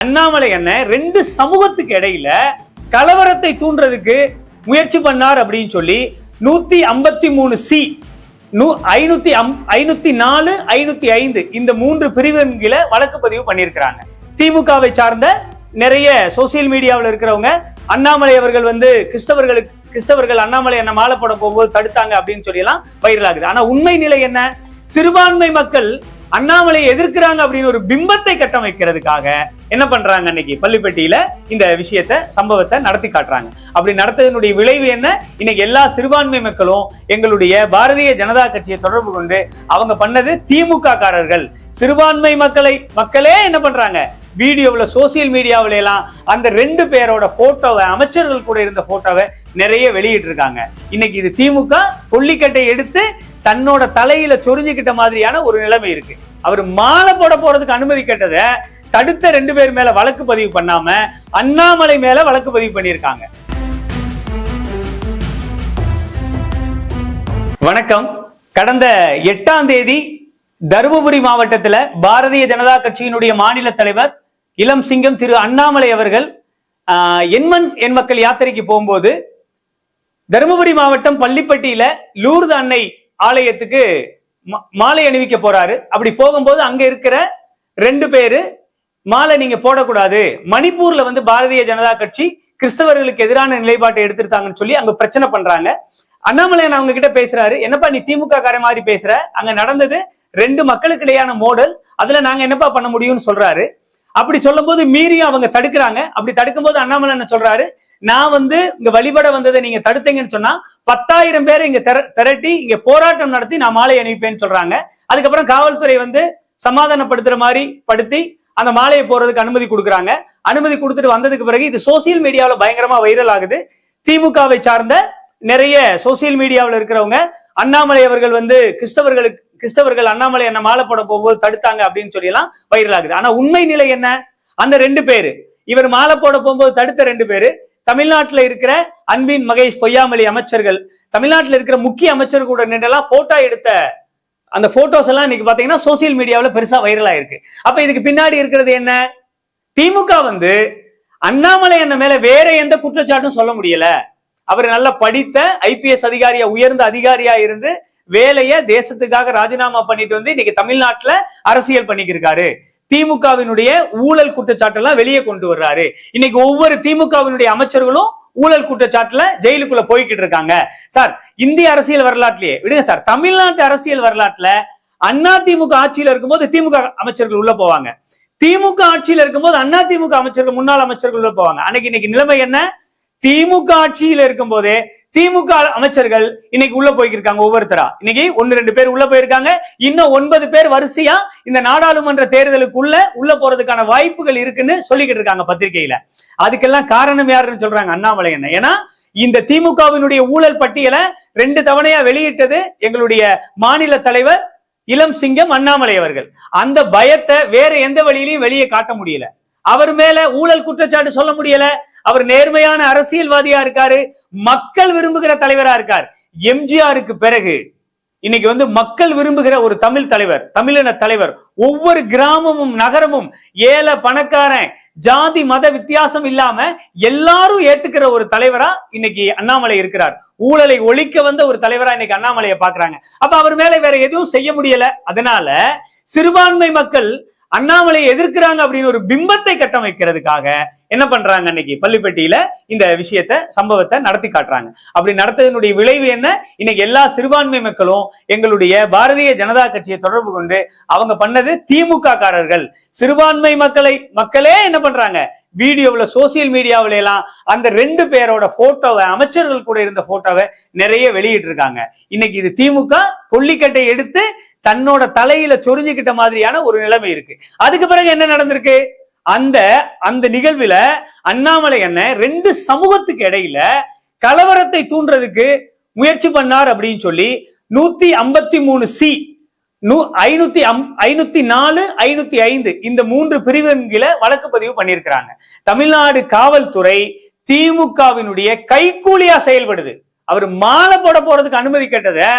அண்ணாமலை அண்ணன் ரெண்டு சமூகத்துக்கு இடையில கலவரத்தை தூண்டுறதுக்கு முயற்சி பண்ணார் அப்படின்னு சொல்லி நூத்தி ஐம்பத்தி மூணு சி நூ ஐநூத்தி அம் ஐநூத்தி நாலு ஐநூத்தி ஐந்து இந்த மூன்று பிரிவின் கீழே வழக்கு பதிவு பண்ணியிருக்கிறாங்க. திமுகவை சார்ந்த நிறைய சோசியல் மீடியாவில் இருக்கிறவங்க அண்ணாமலை அவர்கள் வந்து கிறிஸ்தவர்களுக்கு கிறிஸ்தவர்கள் அண்ணாமலை என்ன மாலை போட போகும்போது தடுத்தாங்க அப்படின்னு சொல்லி எல்லாம் வைரல் ஆகுது. ஆனா உண்மை நிலை என்ன? சிறுபான்மை மக்கள் அண்ணாமலை எதிர்க்கிறாங்க அப்படின்னு ஒரு பிம்பத்தை கட்டமைக்கிறதுக்காக என்ன பண்றாங்க அன்னைக்கு? பள்ளிப்பட்டியில இந்த விஷயத்த சம்பவத்தை நடத்தி காட்டுறாங்க. அப்படி நடத்ததனுடைய விளைவு என்ன? இன்னைக்கு எல்லா சிறுபான்மை மக்களும் எங்களுடைய பாரதிய ஜனதா கட்சியை தொடர்பு கொண்டு அவங்க பண்ணது திமுக காரர்கள் சிறுபான்மை மக்களை மக்களே என்ன பண்றாங்க? வீடியோவில் சோசியல் மீடியாவில எல்லாம் அந்த ரெண்டு பேரோட போட்டோவை அமைச்சர்கள் கூட இருந்த போட்டோவை நிறைய வெளியிட்டு இருக்காங்க இன்னைக்கு இது திமுக கொல்லிக்கட்டை எடுத்து தன்னோட தலையில சொரிஞ்சுக்கிட்ட மாதிரியான ஒரு நிலைமை இருக்கு. அவர் மாலை போட போறதுக்கு அனுமதி கேட்டதை தடுத்த ரெண்டு பேர் மேல வழக்கு பதிவு பண்ணாம அண்ணாமலை மேல வழக்கு பதிவு பண்ணியிருக்காங்க. வணக்கம். கடந்த எட்டாம் தேதி தருமபுரி மாவட்டத்துல பாரதிய ஜனதா கட்சியினுடைய மாநில தலைவர் இளம் சிங்கம் திரு அண்ணாமலை அவர்கள் ஆஹ், எண்மண் எண் மக்கள் யாத்திரைக்கு போகும்போது தருமபுரி மாவட்டம் பள்ளிப்பட்டியில லூர்து அன்னை ஆலயத்துக்கு மா- மாலை அணிவிக்க போறாரு. அப்படி போகும்போது அங்க இருக்கிற ரெண்டு பேரு மாலை நீங்க போடக்கூடாது. மணிப்பூர்ல வந்து பாரதிய ஜனதா கட்சி கிறிஸ்தவர்களுக்கு எதிரான நிலைப்பாட்டை எடுத்திருக்காங்கன்னு சொல்லி அங்க பிரச்சனை பண்றாங்க. அண்ணாமலையன் அவங்க கிட்ட பேசுறாரு. என்னப்பா நீ திமுக கார மாதிரி பேசுற? அங்க நடந்தது ரெண்டு மக்களுக்கு இடையான மோடல் அதுல நாங்க என்னப்பா பண்ண முடியும்னு சொல்றாரு. அப்படி சொல்லும் போது மீறியும் அவங்க தடுக்கிறாங்க. அப்படி தடுக்கும்போது அண்ணாமலை என்ன சொல்றாரு? நான் வந்து இங்க வழிபட வந்ததை நீங்க தடுத்தீங்கன்னு சொன்னா பத்தாயிரம் பேரை இங்க திர- திரட்டி இங்க போராட்டம் நடத்தி நான் மாலை அணிவிப்பேன்னு சொல்றாங்க. அதுக்கப்புறம் காவல்துறை வந்து சமாதானப்படுத்துற மாதிரி படுத்தி அந்த மாலையை போறதுக்கு அனுமதி கொடுக்குறாங்க. அனுமதி கொடுத்துட்டு வந்ததுக்கு பிறகு இது சோசியல் மீடியாவில் பயங்கரமா வைரல் ஆகுது. திமுகவை சார்ந்த நிறைய சோசியல் மீடியாவில் இருக்கிறவங்க அண்ணாமலை அவர்கள் வந்து கிறிஸ்தவர்களுக்கு கிறிஸ்தவர்கள் அண்ணாமலை என்ன மாலை போட போகும்போது தடுத்தாங்க அப்படின்னு சொல்லி எல்லாம் வைரல் ஆகுது. ஆனா உண்மை நிலை என்ன? அந்த ரெண்டு பேரு. இவர் மாலை போட போகும்போது தடுத்த ரெண்டு பேரு. தமிழ்நாட்டுல இருக்கிற அன்பின் மகேஷ் பொய்யாமொழி அமைச்சர்கள் தமிழ்நாட்டுல இருக்கிற முக்கிய அமைச்சர் கூட நின்றெல்லாம் போட்டோ எடுத்த அந்த போட்டோஸ் எல்லாம் இன்னைக்கு பாத்தீங்கன்னா சோசியல் மீடியாவுல பெருசா வைரல் ஆயிருக்கு. அப்ப இதுக்கு பின்னாடி இருக்கிறது என்ன? திமுக வந்து அண்ணாமலை என்ன மேல வேற எந்த குற்றச்சாட்டும் சொல்ல முடியல. அவர் நல்ல படித்த ஐபிஎஸ் அதிகாரியா உயர்ந்த அதிகாரியா இருந்து வேலையை தேசத்துக்காக ராஜினாமா பண்ணிட்டு வந்து இன்னைக்கு தமிழ்நாட்டுல அரசியல் பண்ணிக்கிருக்காரு. திமுகவினுடைய ஊழல் குற்றச்சாட்டெல்லாம் வெளியே கொண்டு வர்றாரு. இன்னைக்கு ஒவ்வொரு திமுகவினுடைய அமைச்சர்களும் ஊழல் குற்றச்சாட்டுல ஜெயிலுக்குள்ள போய்கிட்டு இருக்காங்க. சார் இந்திய அரசியல் வரலாற்றுலயே விடுங்க சார் தமிழ்நாட்டு அரசியல் வரலாற்றுல அண்ணா திமுக ஆட்சியில இருக்கும்போது திமுக அமைச்சர்கள் உள்ள போவாங்க. திமுக ஆட்சியில இருக்கும்போது அண்ணா திமுக அமைச்சர்கள் முன்னாள் அமைச்சர்கள் உள்ள போவாங்க. அன்னைக்கு இன்னைக்கு நிலைமை என்ன? திமுக ஆட்சியில இருக்கும் போதே திமுக அமைச்சர்கள் இன்னைக்கு உள்ள போய்க்கிருக்காங்க ஒவ்வொருத்தரா. இன்னைக்கு ஒன்னு ரெண்டு பேர் உள்ள போயிருக்காங்க. இன்னும் ஒன்பது பேர் வரிசையா இந்த நாடாளுமன்ற தேர்தலுக்குள்ள உள்ள போறதுக்கான வாய்ப்புகள் இருக்குன்னு சொல்லிக்கிட்டு இருக்காங்க பத்திரிகையில. அதுக்கெல்லாம் காரணம் யாருன்னு சொல்றாங்க அண்ணாமலை என்ன ஏன்னா இந்த திமுகவினுடைய ஊழல் பட்டியலை ரெண்டு தவணையா வெளியிட்டது எங்களுடைய மாநில தலைவர் இளம் சிங்கம் அண்ணாமலை அவர்கள். அந்த பயத்தை வேற எந்த வழியிலையும் வெளியே காட்ட முடியல. அவர் மேல ஊழல் குற்றச்சாட்டு சொல்ல முடியல. அவர் நேர்மையான அரசியல்வாதியா இருக்காரு. மக்கள் விரும்புகிற தலைவரா இருக்கார். எம்ஜிஆருக்கு பிறகு இன்னைக்கு வந்து மக்கள் விரும்புகிற ஒரு தமிழ் தலைவர் தமிழின தலைவர் ஒவ்வொரு கிராமமும் நகரமும் ஏழை பணக்காரன் ஜாதி மத வித்தியாசம் இல்லாம எல்லாரும் ஏத்துக்கிற ஒரு தலைவரா இன்னைக்கு அண்ணாமலை இருக்கிறார். ஊழலை ஒழிக்க வந்த ஒரு தலைவரா இன்னைக்கு அண்ணாமலையை பாக்குறாங்க. அப்ப அவர் மேல வேற எதுவும் செய்ய முடியல. அதனால சிறுபான்மை மக்கள் அண்ணாமலையை எதிர்க்கிறாங்க அப்படின்னு ஒரு பிம்பத்தை கட்டமைக்கிறதுக்காக என்ன பண்றாங்க அன்னைக்கு? பள்ளிப்பட்டியில இந்த விஷயத்த சம்பவத்தை நடத்தி காட்டுறாங்க. அப்படி நடத்ததனுடைய விளைவு என்ன? இன்னைக்கு எல்லா சிறுபான்மை மக்களும் எங்களுடைய பாரதிய ஜனதா கட்சியை தொடர்பு கொண்டு அவங்க பண்ணது திமுக காரர்கள் சிறுபான்மை மக்களை மக்களே என்ன பண்றாங்க? வீடியோவில் சோசியல் மீடியாவில எல்லாம் அந்த ரெண்டு பேரோட போட்டோவை அமைச்சர்கள் கூட இருந்த போட்டோவை நிறைய வெளியிட்டு இருக்காங்க இன்னைக்கு இது திமுக கொல்லிக்கட்டை எடுத்து தன்னோட தலையில சொரிஞ்சுக்கிட்ட மாதிரியான ஒரு நிலைமை இருக்கு. அதுக்கு பிறகு என்ன நடந்திருக்கு? அந்த அந்த நிகழ்வுல அண்ணாமலை என்ன ரெண்டு சமூகத்துக்கு இடையில கலவரத்தை தூண்டுறதுக்கு முயற்சி பண்ணார் அப்படின்னு சொல்லி நூத்தி ஐம்பத்தி மூணு சி நூ ஐநூத்தி அம் ஐநூத்தி நாலு ஐநூத்தி ஐந்து இந்த மூன்று பிரிவின் கீழே வழக்கு பதிவு பண்ணியிருக்கிறாங்க. தமிழ்நாடு காவல்துறை திமுகவினுடைய கைக்கூலியா செயல்படுது. அவர் மாலை போட போறதுக்கு அனுமதி கேட்டதை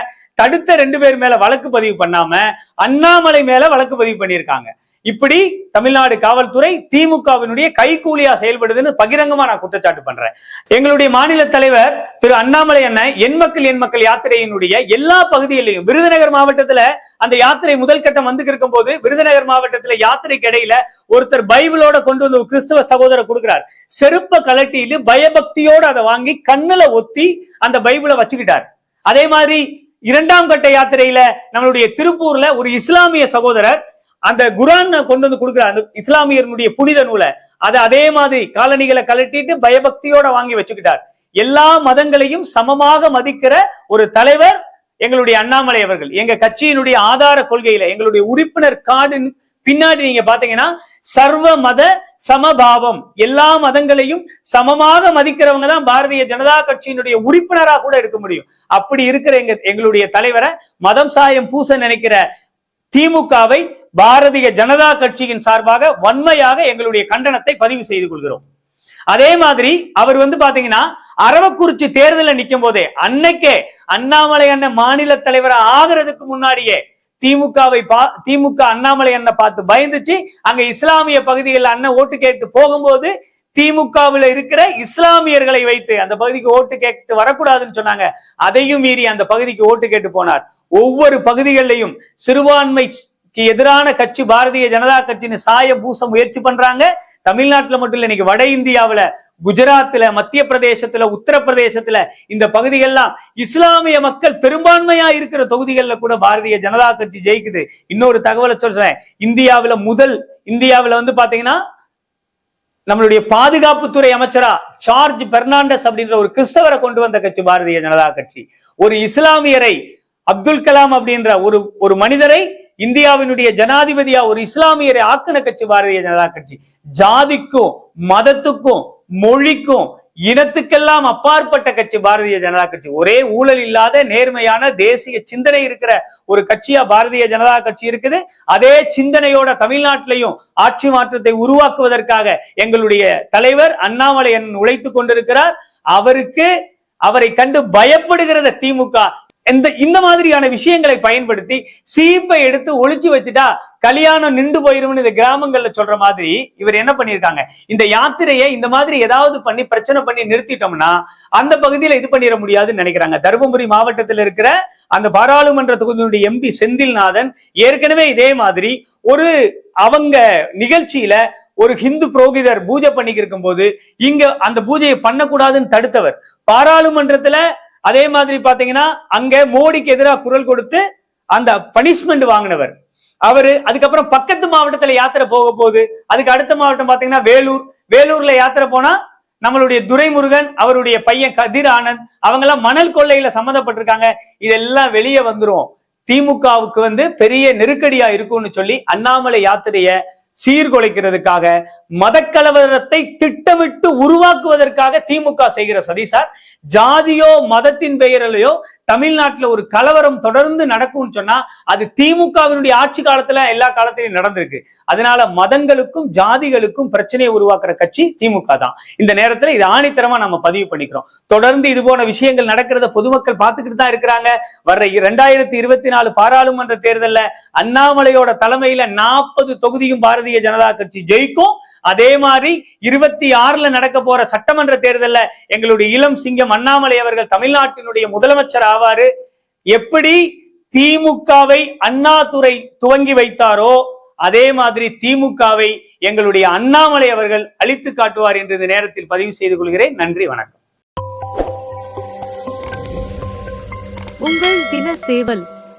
தடுத்த ரெண்டு பேர் மேல வழக்கு பதிவு பண்ணாம அண்ணாமலை மேல வழக்கு பதிவு பண்ணியிருக்காங்க. இப்படி தமிழ்நாடு காவல்துறை திமுகவினுடைய கைகூலியா செயல்படுதுன்னு பகிரங்கமா நான் குற்றச்சாட்டு பண்றேன். எங்களுடைய மாநில தலைவர் திரு அண்ணாமலை அண்ணன் என் மக்கள் என் மக்கள் யாத்திரையினுடைய எல்லா பகுதிகளிலும் விருதுநகர் மாவட்டத்துல அந்த யாத்திரை முதல் கட்டம் வந்து இருக்கும் போது விருதுநகர் மாவட்டத்துல யாத்திரைக்கு இடையில ஒருத்தர் பைபிளோட கொண்டு வந்து கிறிஸ்துவ சகோதரர் கொடுக்கிறார். செருப்ப கலட்டியில பயபக்தியோட அதை வாங்கி கண்ணுல ஒத்தி அந்த பைபிளை வச்சுக்கிட்டார். அதே மாதிரி இரண்டாம் கட்ட யாத்திரையில நம்மளுடைய திருப்பூர்ல ஒரு இஸ்லாமிய சகோதரர் அந்த குரான் கொண்டு வந்து கொடுக்குற அந்த இஸ்லாமியர்களுடைய புனித நூலை அதை அதே மாதிரி காலணிகளை கலட்டிட்டு பயபக்தியோட வாங்கி வச்சுக்கிட்டார். எல்லா மதங்களையும் சமமாக மதிக்கிற ஒரு தலைவர் எங்களுடைய அண்ணாமலை அவர்கள். எங்க கட்சியினுடைய ஆதார கொள்கையில எங்களுடைய உறுப்பினர் கார்டு பின்னாடி நீங்க பாத்தீங்கன்னா சர்வ மத சமபாவம். எல்லா மதங்களையும் சமமாக மதிக்கிறவங்க தான் பாரதிய ஜனதா கட்சியினுடைய உறுப்பினரா கூட இருக்க முடியும். அப்படி இருக்கிற எங்க எங்களுடைய தலைவரை மதம் சாயம் பூச நினைக்கிற திமுகவை பாரதிய ஜனதா கட்சியின் சார்பாக வன்மையாக எங்களுடைய கண்டனத்தை பதிவு செய்து கொள்கிறோம். அதே மாதிரி அவர் வந்து பாத்தீங்கன்னா அரவக்குறிச்சி தேர்தலில் நிக்கும் போதே அன்னைக்கே அண்ணாமலை அண்ணன் மாநில தலைவரை ஆகிறதுக்கு முன்னாடியே திமுகவை பா திமுக அண்ணாமலை அண்ணன் பார்த்து பயந்துச்சு. அங்க இஸ்லாமிய பகுதிகளில் அண்ணன் ஓட்டு கேட்டு போகும்போது திமுகவில் இருக்கிற இஸ்லாமியர்களை வைத்து அந்த பகுதிக்கு ஓட்டு கேட்டு வரக்கூடாதுன்னு சொன்னாங்க. அதையும் மீறி அந்த பகுதிக்கு ஓட்டு கேட்டு போனார். ஒவ்வொரு பகுதிகளிலையும் சிறுபான்மை எதிரான கட்சி பாரதிய ஜனதா கட்சின்னு சாய பூச முயற்சி பண்றாங்க. தமிழ்நாட்டுல மட்டும் இல்ல இன்னைக்கு வட இந்தியாவில குஜராத்ல மத்திய பிரதேசத்துல உத்தரப்பிரதேசத்துல இந்த பகுதிகள்லாம் இஸ்லாமிய மக்கள் பெரும்பான்மையா இருக்கிற தொகுதிகள்ல கூட பாரதிய ஜனதா கட்சி ஜெயிக்குது. இன்னொரு தகவலை சொல்றேன். இந்தியாவுல முதல் இந்தியாவுல வந்து பாத்தீங்கன்னா நம்மளுடைய பாதுகாப்புத்துறை அமைச்சரா சார்ஜ் பெர்னாண்டஸ் அப்படின்ற ஒரு கிறிஸ்தவரை கொண்டு வந்த கட்சி பாரதிய ஜனதா கட்சி. ஒரு இஸ்லாமியரை அப்துல் கலாம் அப்படின்ற ஒரு ஒரு மனிதரை இந்தியாவினுடைய ஜனாதிபதியா ஒரு இஸ்லாமியரை ஆக்கின கட்சி பாரதிய ஜனதா கட்சி. ஜாதிக்கும் மதத்துக்கும் மொழிக்கும் இனத்துக்கெல்லாம் அப்பாற்பட்ட கட்சி பாரதிய ஜனதா கட்சி. ஒரே ஊழல் இல்லாத நேர்மையான தேசிய சிந்தனை இருக்கிற ஒரு கட்சியா பாரதிய ஜனதா கட்சி இருக்குது. அதே சிந்தனையோட தமிழ்நாட்டிலையும் ஆட்சி மாற்றத்தை உருவாக்குவதற்காக எங்களுடைய தலைவர் அண்ணாமலையன் உழைத்துக் கொண்டிருக்கிறார். அவருக்கு அவரை கண்டு பயப்படுகிறத திமுக இந்த இந்த மாதிரியான விஷயங்களை பயன்படுத்தி சீப்பை எடுத்து ஒழிச்சு வச்சுட்டா கல்யாணம் நின்று போயிரும்னு இந்த கிராமங்கள்ல சொல்ற மாதிரி இவர் என்ன பண்ணிருக்காங்க இந்த யாத்திரையை இந்த மாதிரி ஏதாவது பண்ணி பிரச்சனை பண்ணி நிறுத்திட்டோம்னா அந்த பகுதியில இது பண்ணிட முடியாதுன்னு நினைக்கிறாங்க. தருமபுரி மாவட்டத்தில் இருக்கிற அந்த பாராளுமன்ற தொகுதியுடைய எம்பி செந்தில்நாதன் ஏற்கனவே இதே மாதிரி ஒரு அவங்க நிகழ்ச்சியில ஒரு ஹிந்து புரோகிதர் பூஜை பண்ணிக்கிருக்கும் போது இங்க அந்த பூஜையை பண்ணக்கூடாதுன்னு தடுத்தவர். பாராளுமன்றத்துல அதே மாதிரி பாத்தீங்கன்னா அங்க மோடிக்கு எதிராக குரல் கொடுத்து அந்த பனிஷ்மெண்ட் வாங்கினவர். அவரு அதுக்கப்புறம் பக்கத்து மாவட்டத்துல யாத்திரை போக போகுது. அதுக்கு அடுத்த மாவட்டம் பாத்தீங்கன்னா வேலூர். வேலூர்ல யாத்திரை போனா நம்மளுடைய துரைமுருகன் அவருடைய பையன் கதிர் ஆனந்த் அவங்க எல்லாம் மணல் கொள்ளையில சம்மந்தப்பட்டிருக்காங்க. இதெல்லாம் வெளியே வந்துரும். திமுகவுக்கு வந்து பெரிய நெருக்கடியா இருக்கும்னு சொல்லி அண்ணாமலை யாத்திரைய சீர்குலைக்கிறதுக்காக மதக்கலவரத்தை திட்டமிட்டு உருவாக்குவதற்காக திமுக செய்கிற சதி சார் ஜாதியோ மதத்தின் பெயரிலையோ தமிழ்நாட்டுல ஒரு கலவரம் தொடர்ந்து நடக்கும்னு சொன்னா அது திமுகவினுடைய ஆட்சி காலத்துல எல்லா காலத்திலையும் நடந்திருக்கு. அதனால மதங்களுக்கும் ஜாதிகளுக்கும் பிரச்சனையை உருவாக்குற கட்சி திமுக தான். இந்த நேரத்துல இது ஆணித்தரமா நம்ம பதிவு பண்ணிக்கிறோம். தொடர்ந்து இது போன விஷயங்கள் நடக்கிறத பொதுமக்கள் பார்த்துக்கிட்டு தான் இருக்கிறாங்க. வர்ற இரண்டாயிரத்தி இருபத்தி நாலு பாராளுமன்ற தேர்தல்ல அண்ணாமலையோட தலைமையில நாற்பது தொகுதியும் பாரதிய ஜனதா கட்சி ஜெயிக்கும். அதே மாதிரி இருபத்தி ஆறுல நடக்க போற சட்டமன்ற தேர்தல்ல எங்களுடைய இளம் சிங்கம் அண்ணாமலை அவர்கள் தமிழ்நாட்டினுடைய முதலமைச்சர் ஆவாரு. எப்படி திமுகவை அண்ணாதுரை துவங்கி வைத்தாரோ அதே மாதிரி திமுகவை எங்களுடைய அண்ணாமலை அவர்கள் அழித்து காட்டுவார் என்று இந்த நேரத்தில் பதிவு செய்து கொள்கிறேன். நன்றி வணக்கம். உங்கள் தின சேவல்